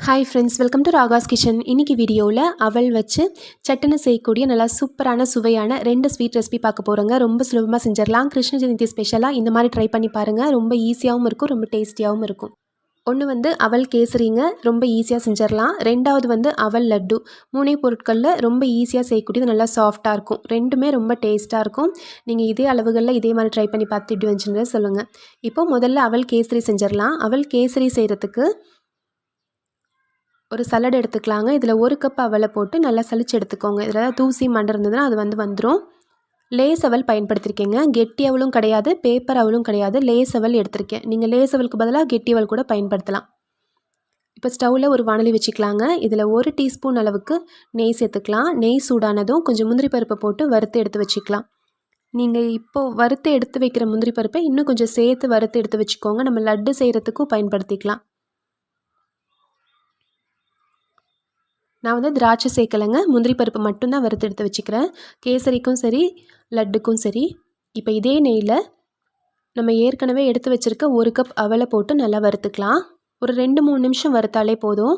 Hi friends welcome to Raga's kitchen இன்னைக்கு வீடியோவில் அவள் வச்சு சட்டுன்னு செய்யக்கூடிய நல்லா சூப்பரான சுவையான ரெண்டு ஸ்வீட் ரெசிபி பார்க்க போகிறோங்க ரொம்ப சுலபமாக செஞ்சிடலாம். கிருஷ்ண ஜெயந்தி ஸ்பெஷலாக இந்த மாதிரி ட்ரை பண்ணி பாருங்கள் ரொம்ப ஈஸியாகவும் இருக்கும் ரொம்ப டேஸ்டியாகவும் இருக்கும். ஒன்று வந்து அவல் கேசரிங்க ரொம்ப ஈஸியாக செஞ்சிடலாம். ரெண்டாவது வந்து அவல் லட்டு. மூணே பொருட்களில் ரொம்ப ஈஸியாக செய்யக்கூடியது நல்லா சாஃப்டாக இருக்கும். ரெண்டுமே ரொம்ப டேஸ்ட்டாக இருக்கும். நீங்கள் இதே அளவுகளில் இதே மாதிரி ட்ரை பண்ணி பார்த்து இப்படி வந்துச்சுன்னு சொல்லுங்கள் இப்போ முதல்ல அவல் கேசரி செஞ்சிடலாம். அவல் கேசரி செய்கிறதுக்கு ஒரு சலட் எடுத்துக்கலாங்க. இதில் ஒரு கப் அவலை போட்டு நல்லா சளிச்சு எடுத்துக்கோங்க. இதில் தூசி மண்டை இருந்ததுன்னா அது வந்து வந்துடும் லேஸ் அவல் பயன்படுத்திருக்கீங்க. கெட்டி அவலும் கிடையாது பேப்பர் அவலும் கிடையாது. லேஸ் அவல் எடுத்திருக்கேன். நீங்கள் லேஸ் அவலுக்கு பதிலாக கெட்டி அவல் கூட பயன்படுத்தலாம். இப்போ ஸ்டவ்வில் ஒரு வானலி வச்சுக்கலாங்க. இதில் ஒரு டீஸ்பூன் அளவுக்கு நெய் சேர்த்துக்கலாம். நெய் சூடானதும் கொஞ்சம் முந்திரி பருப்பை போட்டு வறுத்து எடுத்து வச்சுக்கலாம். நீங்கள் இப்போது வறுத்து எடுத்து வைக்கிற முந்திரி பருப்பை இன்னும் கொஞ்சம் சேர்த்து வறுத்து எடுத்து வச்சுக்கோங்க. நம்ம லட்டு செய்கிறதுக்கும் பயன்படுத்திக்கலாம். நான் வந்து திராட்சை சேர்க்கலைங்க. முந்திரி பருப்பு மட்டும்தான் வறுத்து எடுத்து வச்சுக்கிறேன். கேசரிக்கும் சரி லட்டுக்கும் சரி. இப்போ இதே நெய்யில் நம்ம ஏற்கனவே எடுத்து வச்சுருக்க ஒரு கப் அவலை போட்டு நல்லா வறுத்துக்கலாம். ஒரு ரெண்டு மூணு நிமிஷம் வறுத்தாலே போதும்.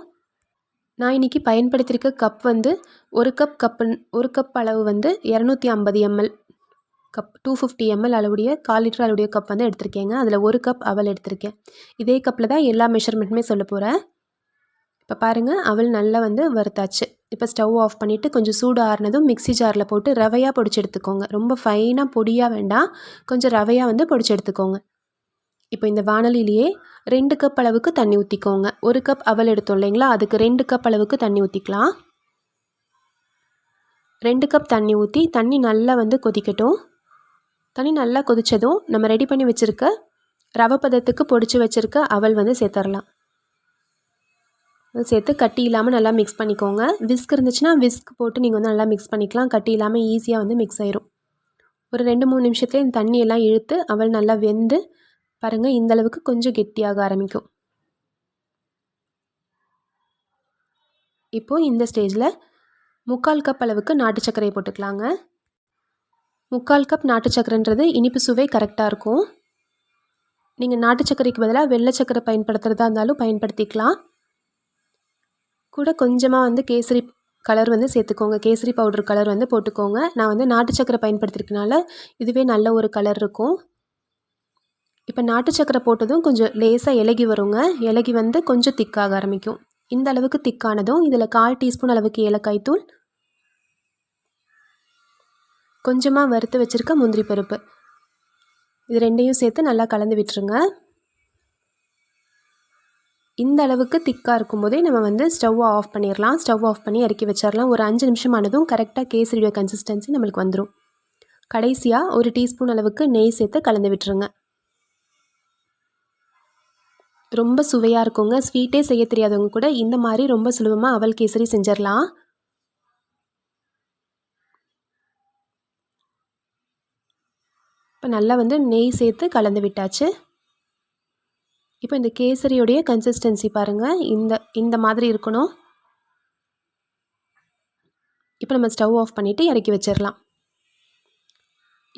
நான் இன்றைக்கி பயன்படுத்தியிருக்க கப் வந்து ஒரு கப் கப்பு ஒரு கப் அளவு வந்து இரநூத்தி ஐம்பது ML cup two fifty ML அளவுடைய கால் லிட்டர் அளவுடைய கப் வந்து எடுத்திருக்கேங்க. அதில் ஒரு கப் அவல் எடுத்திருக்கேன். இதே கப்பில் தான் எல்லா மெஷர்மெண்ட்டுமே சொல்ல போகிறேன் இப்போ பாருங்கள் அவள் நல்லா வந்து வறுத்தாச்சு. இப்போ ஸ்டவ் ஆஃப் பண்ணிவிட்டு கொஞ்சம் சூடு ஆறுனதும் மிக்சி ஜாரில் போட்டு ரவையாக பொடிச்சு எடுத்துக்கோங்க. ரொம்ப ஃபைனாக பொடியாக வேண்டாம் கொஞ்சம் ரவையாக வந்து பொடிச்சு எடுத்துக்கோங்க. இப்போ இந்த வானலிலேயே ரெண்டு கப் அளவுக்கு தண்ணி ஊற்றிக்கோங்க ஒரு கப் அவல் எடுத்தோம் இல்லைங்களா அதுக்கு ரெண்டு கப் அளவுக்கு தண்ணி ஊற்றிக்கலாம் ரெண்டு கப் தண்ணி ஊற்றி தண்ணி நல்லா வந்து கொதிக்கட்டும். தண்ணி நல்லா கொதித்ததும் நம்ம ரெடி பண்ணி வச்சுருக்க ரவை பதத்துக்கு பொடிச்சு வச்சுருக்க அவல் வந்து சேர்த்துடலாம். சேர்த்து கட்டி இல்லாமல் நல்லா மிக்ஸ் பண்ணிக்கோங்க. விஸ்க் இருந்துச்சுன்னா விஸ்க் போட்டு நீங்கள் வந்து நல்லா மிக்ஸ் பண்ணிக்கலாம். கட்டி இல்லாமல் ஈஸியாக வந்து மிக்ஸ் ஆயிரும். ஒரு ரெண்டு மூணு நிமிஷத்துலேயே இந்த தண்ணியெல்லாம் இழுத்து அவள் நல்லா வெந்து பாருங்கள் இந்தளவுக்கு கொஞ்சம் கெட்டியாக ஆரம்பிக்கும். இப்போது இந்த ஸ்டேஜில் முக்கால் கப் அளவுக்கு நாட்டு சர்க்கரையை போட்டுக்கலாங்க. முக்கால் கப் நாட்டு சர்க்கரைன்றது இனிப்பு சுவை கரெக்டாக இருக்கும். நீங்கள் நாட்டு சர்க்கரைக்கு பதிலாக வெள்ளை சர்க்கரை பயன்படுத்துகிறதா இருந்தாலும் பயன்படுத்திக்கலாம். கூட கொஞ்சமாக வந்து கேசரி கலர் வந்து சேர்த்துக்கோங்க. கேசரி பவுடர் கலர் வந்து போட்டுக்கோங்க. நான் வந்து நாட்டு சக்கரை பயன்படுத்திருக்கனால இதுவே நல்ல ஒரு கலர் இருக்கும். இப்போ நாட்டு சக்கரை போட்டதும் கொஞ்சம் லேசாக இலகி வருங்க. இலகி வந்து கொஞ்சம் திக்காக ஆரம்பிக்கும். இந்த அளவுக்கு திக்கானதும் இதில் கால் டீஸ்பூன் அளவுக்கு ஏலக்காய் தூள். கொஞ்சமாக வறுத்து வச்சுருக்க முந்திரி பருப்பு. இது ரெண்டையும் சேர்த்து நல்லா கலந்து விட்டுருங்க. இந்த அளவுக்கு திக்காக இருக்கும்போதே நம்ம வந்து ஸ்டவ்வை ஆஃப் பண்ணிடலாம் ஸ்டவ் ஆஃப் பண்ணி இறக்கி வச்சிடலாம் ஒரு அஞ்சு நிமிஷம் ஆனதும் கரெக்டாக கேசரியோட கன்சிஸ்டன்சி நம்மளுக்கு வந்துடும் கடைசியாக ஒரு டீஸ்பூன் அளவுக்கு நெய் சேர்த்து கலந்து விட்டுருங்க. ரொம்ப சுவையாக இருக்குங்க. ஸ்வீட்டே செய்ய தெரியாதவங்க கூட இந்த மாதிரி ரொம்ப சுலபமாக அவல் கேசரி செஞ்சிடலாம் இப்போ நல்லா வந்து நெய் சேர்த்து கலந்து விட்டாச்சு. இப்போ இந்த கேசரியோடைய கன்சிஸ்டன்சி பாருங்கள் இந்த இந்த மாதிரி இருக்கணும். இப்போ நம்ம ஸ்டவ் ஆஃப் பண்ணிவிட்டு இறக்கி வச்சிடலாம்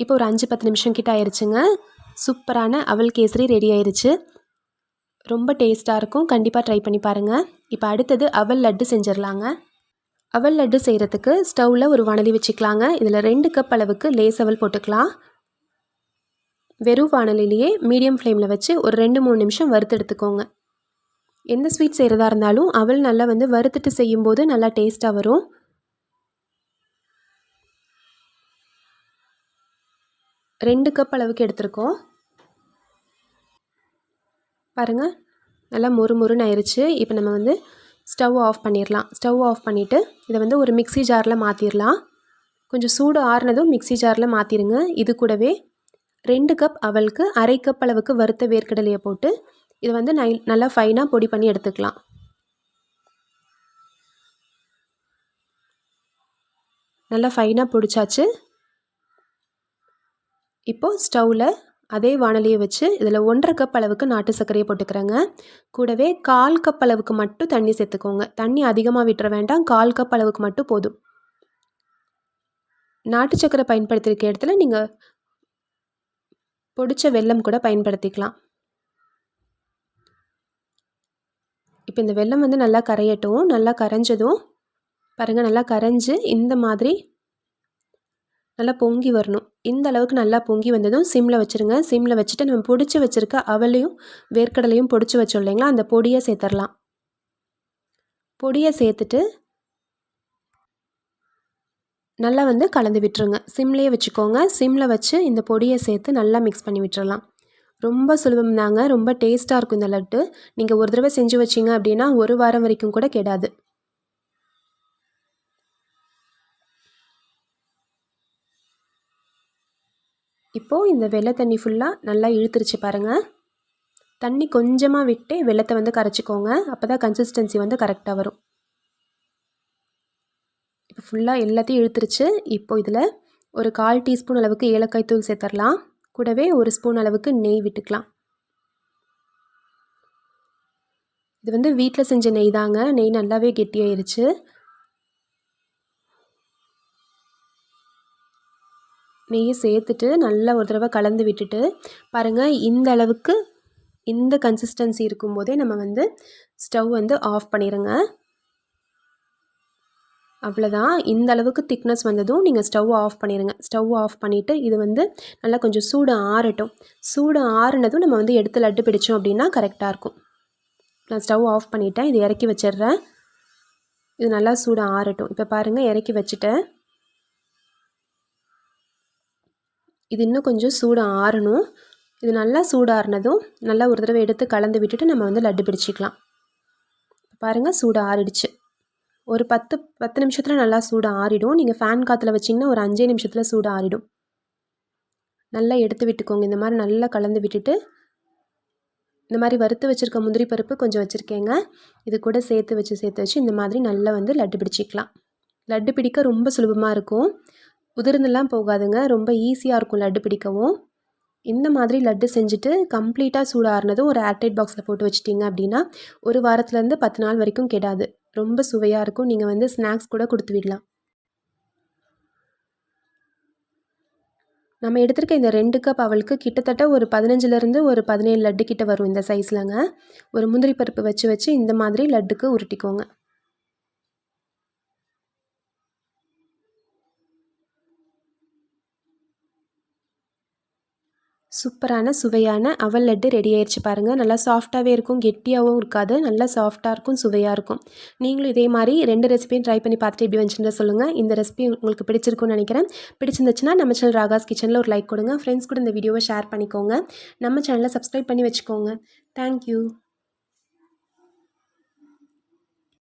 இப்போ ஒரு அஞ்சு பத்து நிமிஷம் கிட்ட ஆயிடுச்சுங்க சூப்பரான அவல் கேசரி ரெடி ஆயிடுச்சு ரொம்ப டேஸ்ட்டாக இருக்கும். கண்டிப்பாக ட்ரை பண்ணி பாருங்கள் இப்போ அடுத்தது அவல் லட்டு செஞ்சிடலாங்க அவல் லட்டு செய்கிறதுக்கு ஸ்டவ்வில் ஒரு வணலி வச்சுக்கலாங்க. இதில் ரெண்டு கப் அளவுக்கு லேஸ் அவல் போட்டுக்கலாம். வெறும் வானலிலேயே மீடியம் ஃப்ளேமில் வச்சு ஒரு ரெண்டு மூணு நிமிஷம் வறுத்து எடுத்துக்கோங்க. எந்த ஸ்வீட் செய்கிறதா இருந்தாலும் அவள் நல்லா வந்து வறுத்துட்டு செய்யும்போது நல்லா டேஸ்ட்டாக வரும். ரெண்டு கப் அளவுக்கு எடுத்திருக்கோம். பாருங்கள் நல்லா மொறு மொறுன்னு ஆயிடுச்சு இப்போ நம்ம வந்து ஸ்டவ் ஆஃப் பண்ணிடலாம் ஸ்டவ் ஆஃப் பண்ணிவிட்டு இதை வந்து ஒரு மிக்சி ஜாரில் மாற்றிடலாம் கொஞ்சம் சூடு ஆறுனதும் மிக்சி ஜாரில் மாற்றிடுங்க இது கூடவே ரெண்டு கப் அவளுக்கு அரை கப் அளவுக்கு வறுத்த வேர்க்கடலையை போட்டு இதை வந்து நை நல்லா ஃபைனாக பொடி பண்ணி எடுத்துக்கலாம். நல்லா ஃபைனாக பிடிச்சாச்சு. இப்போது ஸ்டவ்வில் அதே வானலியை வச்சு இதில் ஒன்றரை கப் அளவுக்கு நாட்டு சர்க்கரையை போட்டுக்கிறேங்க. கூடவே கால் கப் அளவுக்கு மட்டும் தண்ணி சேர்த்துக்கோங்க. தண்ணி அதிகமாக விட்டுற வேண்டாம் கால் கப் அளவுக்கு மட்டும் போதும். நாட்டு சர்க்கரை பயன்படுத்தியிருக்க இடத்துல நீங்கள் பொடிச்ச வெல்லம் கூட பயன்படுத்திக்கலாம். இப்போ இந்த வெல்லம் வந்து நல்லா கரையட்டும் நல்லா கரைஞ்சதும் பாருங்கள் நல்லா கரைஞ்சி இந்த மாதிரி நல்லா பொங்கி வரணும். இந்த அளவுக்கு நல்லா பொங்கி வந்ததும் சிம்மில் வச்சுருங்க. சிம்மில் வச்சுட்டு நம்ம பொடிச்சு வச்சுருக்க அவலையும் வேர்க்கடலையும் பொடிச்சு வச்சோம் இல்லைங்களா? அந்த பொடியை சேர்த்துடலாம். பொடியை சேர்த்துட்டு நல்லா வந்து கலந்து விட்டுருங்க. சிம்லேயே வச்சுக்கோங்க. சிம்மில் வச்சு இந்த பொடியை சேர்த்து நல்லா மிக்ஸ் பண்ணி விட்டுறலாம். ரொம்ப சுலபம் தாங்க. ரொம்ப டேஸ்ட்டாக இருக்கும் இந்த லட்டு. நீங்கள் ஒரு தடவை செஞ்சு வச்சிங்க அப்படின்னா ஒரு வாரம் வரைக்கும் கூட கெடாது. இப்போது இந்த வெள்ளை தண்ணி ஃபுல்லாக நல்லா இழுத்துருச்சு பாருங்கள் தண்ணி கொஞ்சமாக விட்டு வெள்ளத்தை வந்து கரைச்சிக்கோங்க. அப்போ தான் கன்சிஸ்டன்சி வந்து கரெக்டாக வரும். இப்போ ஃபுல்லாக எல்லாத்தையும் இழுத்துருச்சு. இப்போது இதில் ஒரு கால் டீஸ்பூன் அளவுக்கு ஏலக்காய் தூள் சேர்த்துடலாம் கூடவே ஒரு ஸ்பூன் அளவுக்கு நெய் விட்டுக்கலாம். இது வந்து வீட்டில் செஞ்ச நெய் தாங்க. நெய் நல்லாவே கெட்டியாயிருச்சு. நெய்யை சேர்த்துட்டு நல்லா ஒரு தடவை கலந்து விட்டுட்டு பாருங்கள் இந்த அளவுக்கு இந்த கன்சிஸ்டன்சி இருக்கும்போதே நம்ம வந்து ஸ்டவ் வந்து ஆஃப் பண்ணிடுங்க அவ்வளோதான் இந்த அளவுக்கு திக்னஸ் வந்ததும் நீங்கள் ஸ்டவ் ஆஃப் பண்ணிடுங்க ஸ்டவ் ஆஃப் பண்ணிவிட்டு இது வந்து நல்லா கொஞ்சம் சூடு ஆறட்டும். சூடு ஆறுனதும் நம்ம வந்து எடுத்து லட்டு பிடிச்சோம் அப்படின்னா கரெக்டாக இருக்கும். நான் ஸ்டவ் ஆஃப் பண்ணிவிட்டேன் இது இறக்கி வச்சிடுறேன். இது நல்லா சூடு ஆறட்டும். இப்போ பாருங்கள் இறக்கி வச்சுட்டேன். இது இன்னும் கொஞ்சம் சூடு ஆறணும். இது நல்லா சூடாறினதும் நல்லா ஒரு தடவை எடுத்து கலந்து விட்டுட்டு நம்ம வந்து லட்டு பிடிச்சிக்கலாம். பாருங்கள் சூடு ஆறிடுச்சு. ஒரு பத்து பத்து நிமிஷத்தில் நல்லா சூடு ஆறிடும். நீங்கள் ஃபேன் காற்றுல வச்சிங்கன்னா ஒரு அஞ்சே நிமிஷத்தில் சூடு ஆறிடும். நல்லா எடுத்து விட்டுக்கோங்க. இந்த மாதிரி நல்லா கலந்து விட்டுட்டு இந்த மாதிரி வறுத்து வச்சுருக்க முந்திரி பருப்பு கொஞ்சம் வச்சுருக்கேங்க. இது கூட சேர்த்து வச்சு சேர்த்து வச்சு இந்த மாதிரி நல்லா வந்து லட்டு பிடிச்சிக்கலாம். லட்டு பிடிக்க ரொம்ப சுலபமாக இருக்கும். உதிர்ந்துலாம் போகாதுங்க. ரொம்ப ஈஸியாக இருக்கும் லட்டு பிடிக்கவும். இந்த மாதிரி லட்டு செஞ்சுட்டு கம்ப்ளீட்டாக சூடாகினதும் ஒரு ஏர்டைட் பாக்ஸில் போட்டு வச்சிட்டிங்க அப்படின்னா ஒரு வாரத்துலேருந்து பத்து நாள் வரைக்கும் கெடாது. ரொம்ப சுவையாக இருக்கும். நீங்கள் வந்து ஸ்நாக்ஸ் கூட கொடுத்து விடலாம். நம்ம எடுத்திருக்க இந்த ரெண்டு கப் அவளுக்கு கிட்டத்தட்ட ஒரு பதினஞ்சுலேருந்து ஒரு பதினேழு லட்டு கிட்ட வரும் இந்த சைஸ்லங்க ஒரு முந்திரி பருப்பு வச்சு வச்சு இந்த மாதிரி லட்டுக்கு உருட்டிக்கோங்க. சூப்பரான சுவையான அவல் லட்டு ரெடி ஆயிடுச்சு பாருங்கள் நல்லா சாஃப்டாகவே இருக்கும் கெட்டியாகவும் இருக்காது நல்லா சாஃப்டாக இருக்கும் சுவையாக இருக்கும். நீங்களும் இதே மாதிரி ரெண்டு ரெசிபியும் ட்ரை பண்ணி பார்த்துட்டு எப்படி வந்துச்சுன்னு சொல்லுங்கள் இந்த ரெசிபி உங்களுக்கு பிடிச்சிருக்கும்னு நினைக்கிறேன். பிடிச்சிருந்துச்சுன்னா நம்ம சேனல் ராகாஸ் கிச்சனில் ஒரு லைக் கொடுங்க. ஃப்ரெண்ட்ஸ் கூட இந்த வீடியோவை ஷேர் பண்ணிக்கோங்க. நம்ம சேனலை சப்ஸ்கிரைப் பண்ணி வச்சுக்கோங்க. தேங்க்யூ